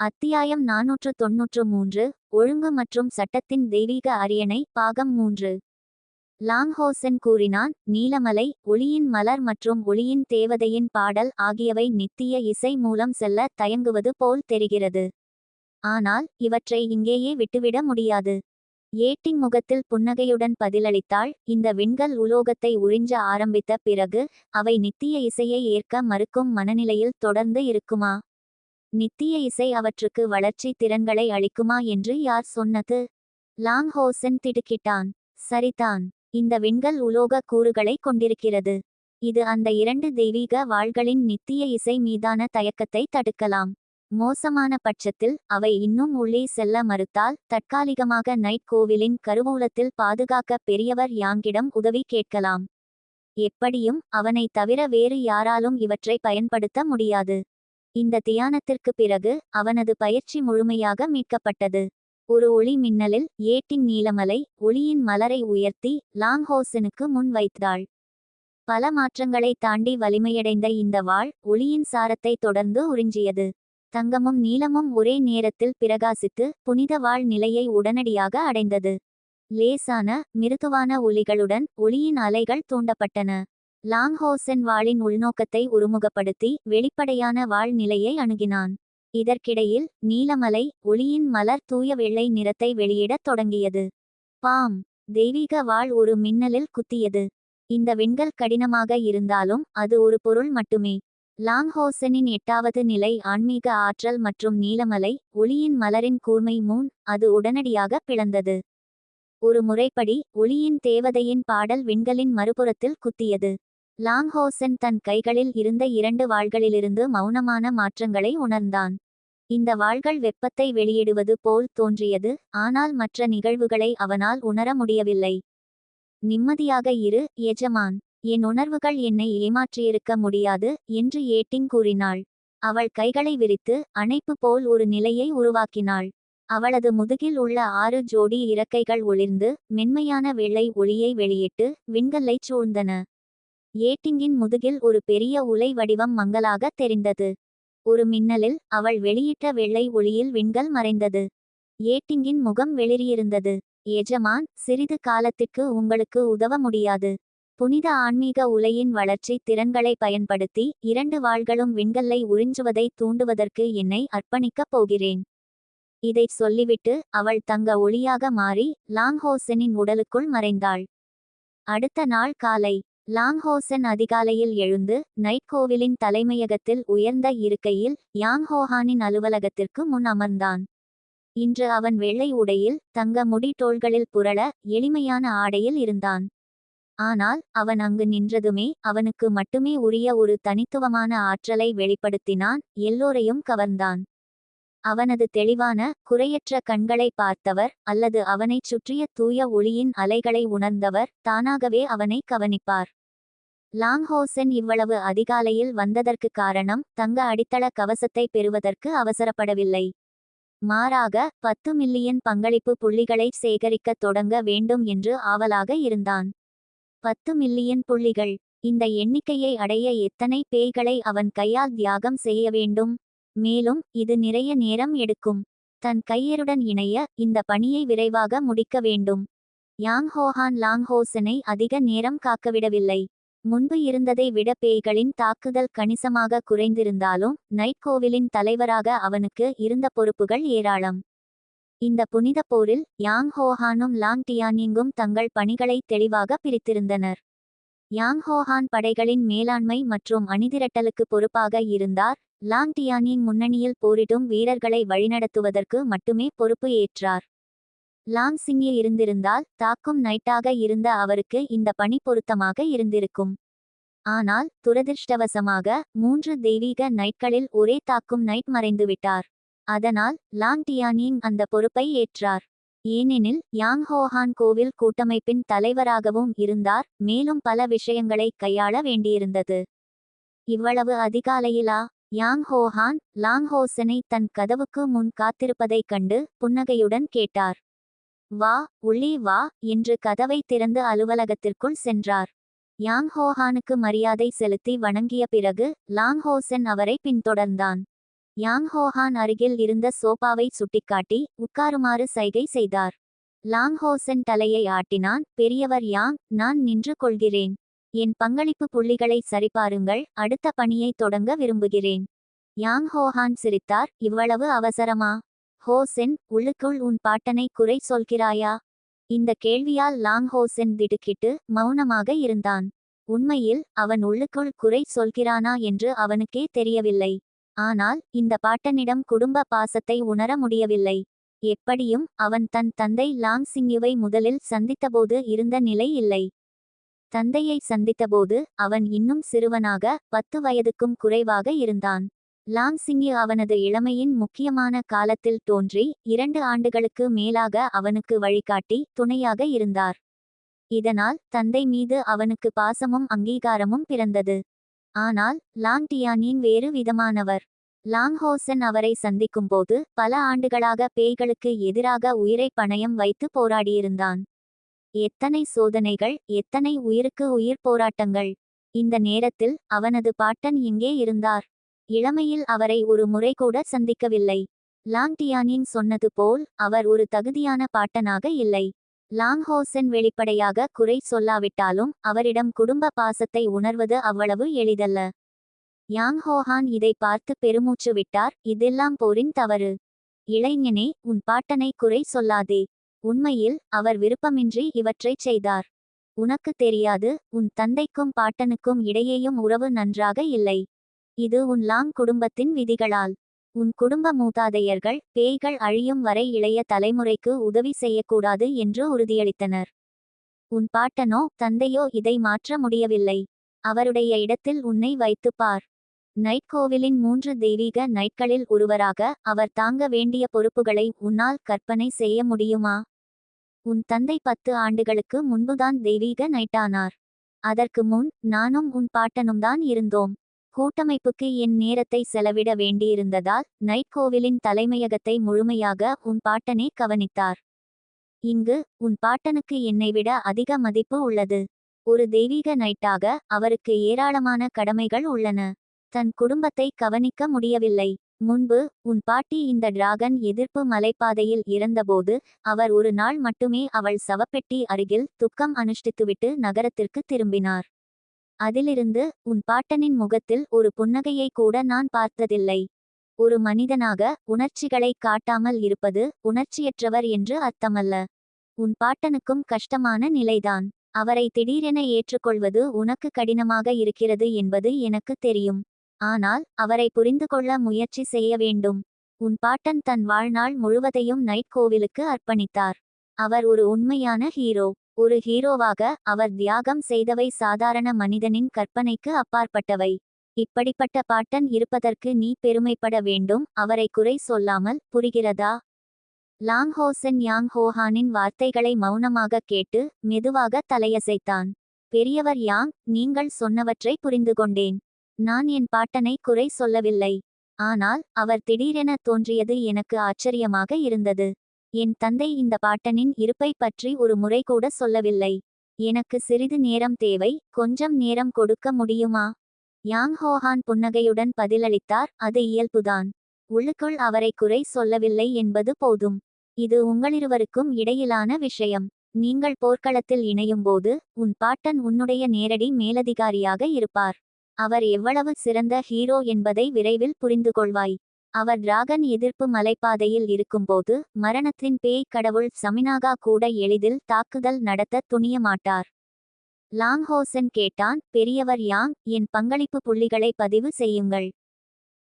அத்தியாயம் நாநூற்று தொன்னூற்று மூன்று ஒழுங்கு மற்றும் சட்டத்தின் தெய்வீக அரியணை பாகம் மூன்று. லாங்ஹோசன் கூறினான் நீலமலை ஒளியின் மலர் மற்றும் ஒளியின் தேவதையின் பாடல் ஆகியவை நித்திய இசை மூலம் செல்ல தயங்குவது போல் தெரிகிறது. ஆனால் இவற்றை இங்கேயே விட்டுவிட முடியாது. ஏட்டிங் முகத்தில் புன்னகையுடன் பதிலளித்தாள் இந்த விண்கல் உலோகத்தை உறிஞ்ச ஆரம்பித்த பிறகு அவை நித்திய இசையை ஏற்க மறுக்கும் மனநிலையில் தொடர்ந்து இருக்குமா? நித்திய இசை அவற்றுக்கு வளர்ச்சி திறன்களை அளிக்குமா என்று யார் சொன்னது? லாங் ஹோசன் திடுக்கிட்டான். சரிதான். இந்த விண்கல் உலோக கூறுகளை கொண்டிருக்கிறது. இது அந்த இரண்டு தெய்வீக வாள்களின் நித்திய இசை மீதான தயக்கத்தை தடுக்கலாம். மோசமான பட்சத்தில் அவை இன்னும் உள்ளே செல்ல மறுத்தால் தற்காலிகமாக நைட் கோவிலின் கருவூலத்தில் பாதுகாக்க பெரியவர் யாங்கிடம் உதவி கேட்கலாம். எப்படியும் அவனை தவிர வேறு யாராலும் இவற்றை பயன்படுத்த முடியாது. இந்த தியானத்திற்கு பிறகு அவனது பயிற்சி முழுமையாக மீட்கப்பட்டது. ஒரு ஒளி மின்னலில் ஏட்டின் நீலமலை ஒளியின் மலரை உயர்த்தி லாங்ஹோசனுக்கு முன் வைத்தாள். பல மாற்றங்களை தாண்டி வலிமையடைந்த இந்த வாள் ஒளியின் சாரத்தை தொடர்ந்து உறிஞ்சியது. தங்கமும் நீலமும் ஒரே நேரத்தில் பிரகாசித்து புனித வாழ் நிலையை உடனடியாக அடைந்தது. லேசான மிருதுவான ஒலிகளுடன் ஒளியின் அலைகள் தூண்டப்பட்டன. லாங்ஹோசென் வாளின் உள்நோக்கத்தை உருமுகப்படுத்தி வெளிப்படையான வாழ் நிலையை அணுகினான். இதற்கிடையில் நீலமலை ஒளியின் மலர் தூய வெள்ளை நிறத்தை வெளியிடத் தொடங்கியது. பாம்! தெய்வீக வாழ் ஒரு மின்னலில் குத்தியது. இந்த விண்கள் கடினமாக இருந்தாலும் அது ஒரு பொருள் மட்டுமே. லாங்ஹோசனின் எட்டாவது நிலை ஆன்மீக ஆற்றல் மற்றும் நீலமலை ஒளியின் மலரின் கூர்மை மூன் அது உடனடியாக பிளந்தது. ஒரு முறைப்படி ஒளியின் தேவதையின் பாடல் விண்கலின் மறுபுறத்தில் குத்தியது. லாங்ஹோசன் தன் கைகளில் இருந்த இரண்டு வாள்களிலிருந்து மௌனமான மாற்றங்களை உணர்ந்தான். இந்த வாள்கள் வெப்பத்தை வெளியிடுவது போல் தோன்றியது ஆனால் மற்ற நிகழ்வுகளை அவனால் உணர முடியவில்லை. நிம்மதியாக இரு எஜமான். என் உணர்வுகள் என்னை ஏமாற்றியிருக்க முடியாது என்று ஏட்டிங் கூறினாள். அவள் கைகளை விரித்து அணைப்பு போல் ஒரு நிலையை உருவாக்கினாள். அவளது முதுகில் உள்ள ஆறு ஜோடி இறக்கைகள் ஒளிர்ந்து மென்மையான வெள்ளை ஒளியை வெளியிட்டு விண்கல்லைச் சூழ்ந்தன. ஏட்டிங்கின் முதுகில் ஒரு பெரிய உலை வடிவம் மங்கலாக தெரிந்தது. ஒரு மின்னலில் அவள் வெளியிட்ட வெள்ளை ஒளியில் விண்கல் மறைந்தது. ஏட்டிங்கின் முகம் வெளிரியிருந்தது எஜமான் சிறிது காலத்திற்கு உங்களுக்கு உதவ முடியாது. புனித ஆன்மீக உலையின் வளர்ச்சி திறன்களை பயன்படுத்தி இரண்டு வாள்களும் விண்கல்லை உறிஞ்சுவதை தூண்டுவதற்கு என்னை அர்ப்பணிக்கப் போகிறேன் இதைச் சொல்லிவிட்டு அவள் தங்க ஒளியாக மாறி லாங்ஹோசனின் உடலுக்குள் மறைந்தாள். அடுத்த நாள் காலை லாங்ஹோசன் அதிகாலையில் எழுந்து நைட் கோவிலின் தலைமையகத்தில் உயர்ந்த இருக்கையில் யாங்ஹோஹானின் அலுவலகத்திற்கு முன் அமர்ந்தான். இன்று அவன் வெள்ளை உடையில் தங்க முடி தோள்களில் புரள எளிமையான ஆடையில் இருந்தான். ஆனால் அவன் அங்கு நின்றதுமே அவனுக்கு மட்டுமே உரிய ஒரு தனித்துவமான ஆற்றலை வெளிப்படுத்தினான் எல்லோரையும் கவர்ந்தான். அவனது தெளிவான குறையற்ற கண்களை பார்த்தவர் அல்லது அவனைச் சுற்றிய தூய ஒளியின் அலைகளை உணர்ந்தவர் தானாகவே அவனை கவனிப்பார். லாங்ஹோசென் இவ்வளவு அதிகாலையில் வந்ததற்கு காரணம் தங்க அடித்தள கவசத்தை பெறுவதற்கு அவசரப்படவில்லை. மாறாக பத்து மில்லியன் பங்களிப்பு புள்ளிகளை சேகரிக்கத் தொடங்க வேண்டும் என்று ஆவலாக இருந்தான். பத்து மில்லியன் புள்ளிகள். இந்த எண்ணிக்கையை அடைய எத்தனை பேய்களை அவன் கையால் தியாகம் செய்ய வேண்டும்? மேலும் இது நிறைய நேரம் எடுக்கும். தன் கையருடன் இணைய இந்த பணியை விரைவாக முடிக்க வேண்டும். யாங் ஹோஹான் லாங்ஹோசனை அதிக நேரம் காக்கவிடவில்லை. முன்பு இருந்ததை விட பேய்களின் தாக்குதல் கணிசமாக குறைந்திருந்தாலும் நைட் கோவிலின் தலைவராக அவனுக்கு இருந்த பொறுப்புகள் ஏராளம். இந்த புனித போரில் யாங் ஹோஹானும் லாங் டியானிங்கும் தங்கள் பணிகளை தெளிவாக பிரித்திருந்தனர். யாங் ஹோஹான் படைகளின் மேலாண்மை மற்றும் அணிதிரட்டலுக்கு பொறுப்பாக இருந்தார். லாங் டியானிங் முன்னணியில் போரிடும் வீரர்களை வழிநடத்துவதற்கு மட்டுமே பொறுப்பு ஏற்றார். லாங் சிங்கே இருந்திருந்தால் தாக்கும் நைட்டாக இருந்த அவருக்கு இந்த பணி பொருத்தமாக இருந்திருக்கும். ஆனால் துரதிர்ஷ்டவசமாக மூன்று தெய்வீக நைட்களில் ஒரே தாக்கும் நைட் மறைந்துவிட்டார். அதனால் லாங் டியானிங் அந்த பொறுப்பை ஏற்றார். ஏனெனில் யாங் ஹோஹான் கோவில் கூட்டமைப்பின் தலைவராகவும் இருந்தார் மேலும் பல விஷயங்களை கையாள வேண்டியிருந்தது. இவ்வளவு அதிகாலையிலா? யாங் ஹோஹான் லாங் ஹோசனை தன் கதவுக்கு முன் காத்திருப்பதைக் கண்டு புன்னகையுடன் கேட்டார். வா உள்ளே வா என்று கதவை திறந்து அலுவலகத்திற்குள் சென்றார். யாங் ஹோஹானுக்கு மரியாதை செலுத்தி வணங்கிய பிறகு லாங் ஹோசன் அவரை பின்தொடர்ந்தான். யாங் ஹோஹான் அருகில் இருந்த சோபாவை சுட்டிக்காட்டி உட்காருமாறு சைகை செய்தார். லாங் ஹோசென் தலையை ஆட்டினான் பெரியவர் யாங் நான் நின்று கொள்கிறேன். என் பங்களிப்பு புள்ளிகளை சரிபாருங்கள் அடுத்த பணியை தொடங்க விரும்புகிறேன். யாங் ஹோஹான் சிரித்தார் இவ்வளவு அவசரமா? ஹோசென் உள்ளுக்குள் உன் பாட்டனை குறை சொல்கிறாயா? இந்த கேள்வியால் லாங் ஹோசென் திடுக்கிட்டு மௌனமாக இருந்தான். உண்மையில் அவன் உள்ளுக்குள் குறை சொல்கிறானா? என்று அவனுக்கே தெரியவில்லை. ஆனால் இந்த பாட்டனிடம் குடும்ப பாசத்தை உணர முடியவில்லை. எப்படியும் அவன் தன் தந்தை லாங் சிங்யுவை முதலில் சந்தித்தபோது இருந்த நிலை இல்லை. தந்தையை சந்தித்தபோது அவன் இன்னும் சிறுவனாக பத்து வயதுக்கும் குறைவாக இருந்தான். லாங் அவனது இளமையின் முக்கியமான காலத்தில் தோன்றி இரண்டு ஆண்டுகளுக்கு மேலாக அவனுக்கு வழிகாட்டி துணையாக இருந்தார். இதனால் தந்தை மீது அவனுக்கு பாசமும் அங்கீகாரமும் பிறந்தது. ஆனால் லாங் டியானின் வேறு விதமானவர். லாங்ஹோசன் அவரை சந்திக்கும்போது பல ஆண்டுகளாக பேய்களுக்கு எதிராக உயிரை பணயம் வைத்து போராடியிருந்தான். எத்தனை சோதனைகள் எத்தனை உயிருக்கு உயிர் போராட்டங்கள். இந்த நேரத்தில் அவனது பாட்டன் எங்கே இருந்தார். இளமையில் அவரை ஒரு முறை கூட சந்திக்கவில்லை. லாங் டியானின் சொன்னது போல் அவர் ஒரு தகுதியான பாட்டனாக இல்லை. லாங் ஹோசன் வெளிப்படையாக குறை சொல்லாவிட்டாலும் அவரிடம் குடும்ப பாசத்தை உணர்வது அவ்வளவு எளிதல்ல. யாங் ஹோஹான் இதை பார்த்து பெருமூச்சு விட்டார் இதெல்லாம் போரின் தவறு. இளைஞனே உன் பாட்டனை குறை சொல்லாதே. உண்மையில் அவர் விருப்பமின்றி இவற்றைச் செய்தார். உனக்கு தெரியாது உன் தந்தைக்கும் பாட்டனுக்கும் இடையேயும் உறவு நன்றாக இல்லை. இது உன் லாங் குடும்பத்தின் விதிகளால். உன் குடும்ப மூதாதையர்கள் பேய்கள் அழியும் வரை இளைய தலைமுறைக்கு உதவி செய்யக்கூடாது என்று உறுதியளித்தனர். உன் பாட்டனோ தந்தையோ இதை மாற்ற முடியவில்லை. அவருடைய இடத்தில் உன்னை வைத்துப் பார். நைட் கோவிலின் மூன்று தெய்வீக நைட்களில் ஒருவராக அவர் தாங்க வேண்டிய பொறுப்புகளை உன்னால் கற்பனை செய்ய முடியுமா? உன் தந்தை பத்து ஆண்டுகளுக்கு முன்புதான் தெய்வீக நைட்டானார். அதற்கு முன் நானும் உன் பாட்டனும் தான் இருந்தோம். கூட்டமைப்புக்கு என் நேரத்தை செலவிட வேண்டியிருந்ததால் நைட் கோவிலின் தலைமையகத்தை முழுமையாக உன் பாட்டனே கவனித்தார். இங்கு உன் பாட்டனுக்கு என்னை விட அதிக மதிப்பு உள்ளது. ஒரு தெய்வீக நைட்டாக அவருக்கு ஏராளமான கடமைகள் உள்ளன. தன் குடும்பத்தை கவனிக்க முடியவில்லை. முன்பு உன் பாட்டி இந்த டிராகன் எதிர்ப்பு மலைப்பாதையில் இறந்தபோது அவர் ஒரு நாள் மட்டுமே அவள் சவப்பெட்டி அருகில் துக்கம் அனுஷ்டித்துவிட்டு நகரத்திற்கு திரும்பினார். அதிலிருந்து உன் பாட்டனின் முகத்தில் ஒரு புன்னகையை கூட நான் பார்த்ததில்லை. ஒரு மனிதனாக உணர்ச்சிகளை காட்டாமல் இருப்பது உணர்ச்சியற்றவர் என்று அர்த்தமல்ல. உன் பாட்டனுக்கும் கஷ்டமான நிலைதான். அவரை திடீரென ஏற்றுக்கொள்வது உனக்கு கடினமாக இருக்கிறது என்பது எனக்கு தெரியும். ஆனால் அவரை புரிந்து கொள்ள முயற்சி செய்ய வேண்டும். உன் பாட்டன் தன் வாழ்நாள் முழுவதையும் நைட் கோவிலுக்கு அர்ப்பணித்தார். அவர் ஒரு உண்மையான ஹீரோ. ஒரு ஹீரோவாக அவர் தியாகம் செய்தவை சாதாரண மனிதனின் கற்பனைக்கு அப்பாற்பட்டவை. இப்படிப்பட்ட பாட்டன் இருப்பதற்கு நீ பெருமைப்பட வேண்டும் அவரை குறை சொல்லாமல் புரிகிறதா? லாங் ஹோசன் யாங் ஹோஹானின் வார்த்தைகளை மௌனமாக கேட்டு மெதுவாக தலையசைத்தான். பெரியவர் யாங் நீங்கள் சொன்னவற்றை புரிந்து கொண்டேன். நான் என் பாட்டனை குறை சொல்லவில்லை. ஆனால் அவர் திடீரென தோன்றியது எனக்கு ஆச்சரியமாக இருந்தது. என் தந்தை இந்த பாட்டனின் இருப்பை பற்றி ஒரு முறை கூட சொல்லவில்லை. எனக்கு சிறிது நேரம் தேவை கொஞ்சம் நேரம் கொடுக்க முடியுமா? யாங் ஹோஹான் புன்னகையுடன் பதிலளித்தார் அது இயல்புதான். உள்ளுக்குள் அவரை குறை சொல்லவில்லை என்பது போதும். இது உங்களிருவருக்கும் இடையிலான விஷயம். நீங்கள் போர்க்களத்தில் இணையும்போது உன் பாட்டன் உன்னுடைய நேரடி மேலதிகாரியாக இருப்பார். அவர் எவ்வளவு சிறந்த ஹீரோ என்பதை விரைவில் புரிந்து கொள்வாய் அவர் டிராகன் எதிர்ப்பு மலைப்பாதையில் இருக்கும்போது மரணத்தின் பேய் கடவுள் சமினாகா கூட எளிதில் தாக்குதல் நடத்த துணிய மாட்டார் லாங்ஹோசன் கேட்டான் பெரியவர் யாங் என் பங்களிப்பு புள்ளிகளை பதிவு செய்யுங்கள்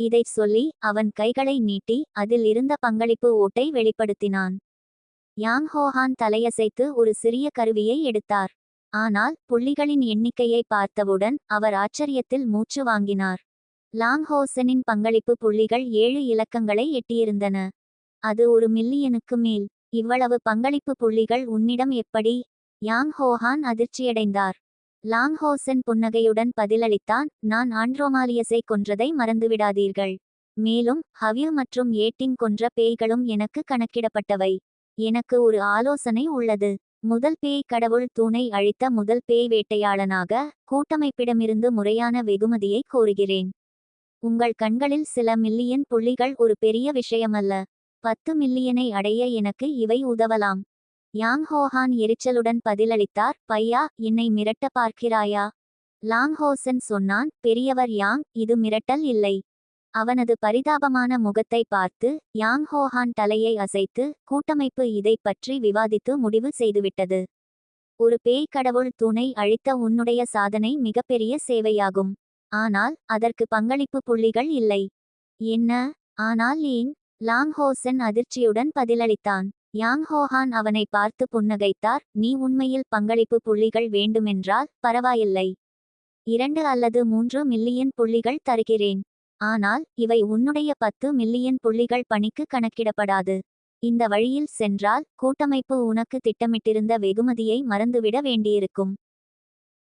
இதைச் சொல்லி அவன் கைகளை நீட்டி அதில் இருந்த பங்களிப்பு ஓட்டை வெளிப்படுத்தினான். யாங் ஹோஹான் தலையசைத்து ஒரு சிறிய கருவியை எடுத்தார். ஆனால் புள்ளிகளின் எண்ணிக்கையை பார்த்தவுடன் அவர் ஆச்சரியத்தில் மூச்சு வாங்கினார். லாங்ஹோசனின் பங்களிப்பு புள்ளிகள் ஏழு இலக்கங்களை எட்டியிருந்தன. அது ஒரு மில்லியனுக்கு மேல். இவ்வளவு பங்களிப்பு புள்ளிகள் உன்னிடம் எப்படி? யாங் ஹோஹான் அதிர்ச்சியடைந்தார். லாங்ஹோசன் புன்னகையுடன் பதிலளித்தான் நான் ஆண்ட்ரோமாலியஸை கொன்றதை மறந்துவிடாதீர்கள். மேலும் ஹவ்யூ மற்றும் ஏட்டிங் கொன்ற பேய்களும் எனக்கு கணக்கிடப்பட்டவை. எனக்கு ஒரு ஆலோசனை உள்ளது. முதல் பேய் கடவுள் தூணை அழித்த முதல் பேய் வேட்டையாளனாக கூட்டமைப்பிடமிருந்து முறையான வெகுமதியை கோருகிறேன். உங்கள் கண்களில் சில மில்லியன் புள்ளிகள் ஒரு பெரிய விஷயமல்ல. பத்து மில்லியனை அடைய எனக்கு இவை உதவலாம். யாங் ஹோஹான் எரிச்சலுடன் பதிலளித்தார் பையா என்னை மிரட்ட பார்க்கிறாயா? லாங்ஹோசன் சொன்னான் பெரியவர் யாங் இது மிரட்டல் இல்லை. அவனது பரிதாபமான முகத்தை பார்த்து யாங் ஹோஹான் தலையை அசைத்து கூட்டமைப்பு இதை பற்றி விவாதித்து முடிவு செய்துவிட்டது. ஒரு பேய் கடவுள் துணை அழித்த உன்னுடைய சாதனை மிகப்பெரிய சேவையாகும். ஆனால் அதற்கு பங்களிப்பு புள்ளிகள் இல்லை. என்ன? ஆனால் ஏன் லாங்ஹோசன் அதிர்ச்சியுடன் பதிலளித்தான். யாங் ஹோஹான் அவனை பார்த்து புன்னகைத்தார் நீ உண்மையில் பங்களிப்பு புள்ளிகள் வேண்டுமென்றால் பரவாயில்லை. இரண்டு அல்லது மூன்று மில்லியன் புள்ளிகள் தருகிறேன். ஆனால் இவை உன்னுடைய பத்து மில்லியன் புள்ளிகள் பணிக்கு கணக்கிடப்படாது. இந்த வழியில் சென்றால் கூட்டமைப்பு உனக்கு திட்டமிட்டிருந்த வெகுமதியை மறந்துவிட வேண்டியிருக்கும்.